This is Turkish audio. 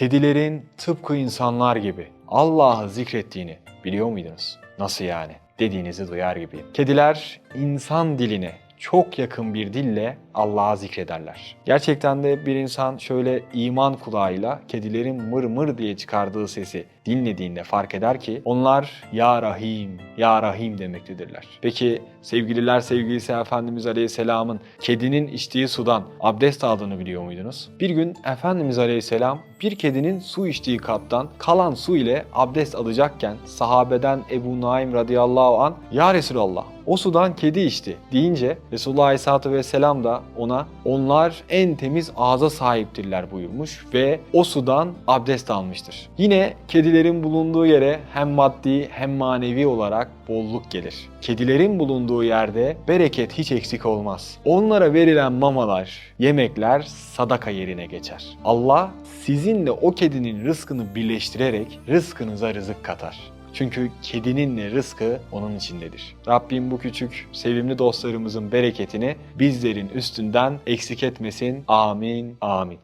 Kedilerin tıpkı insanlar gibi Allah'ı zikrettiğini biliyor muydunuz? Nasıl yani? Dediğinizi duyar gibiyim. Kediler insan diline çok yakın bir dille Allah'ı zikrederler. Gerçekten de bir insan şöyle iman kulağıyla kedilerin mır mır diye çıkardığı sesi dinlediğinde fark eder ki onlar Ya Rahim, Ya Rahim demektedirler. Peki sevgililer sevgilisi Efendimiz Aleyhisselam'ın kedinin içtiği sudan abdest aldığını biliyor muydunuz? Bir gün Efendimiz Aleyhisselam bir kedinin su içtiği kaptan kalan su ile abdest alacakken sahabeden Ebu Naim radıyallahu an Ya Resulallah o sudan kedi içti deyince Resulullah Aleyhisselatü Vesselam da ona onlar en temiz ağza sahiptirler buyurmuş ve o sudan abdest almıştır. Yine kedilerin bulunduğu yere hem maddi hem manevi olarak bolluk gelir. Kedilerin bulunduğu yerde bereket hiç eksik olmaz. Onlara verilen mamalar, yemekler sadaka yerine geçer. Allah sizinle o kedinin rızkını birleştirerek rızkınıza rızık katar. Çünkü kedinin rızkı onun içindedir. Rabbim bu küçük, sevimli dostlarımızın bereketini bizlerin üstünden eksik etmesin. Amin, amin.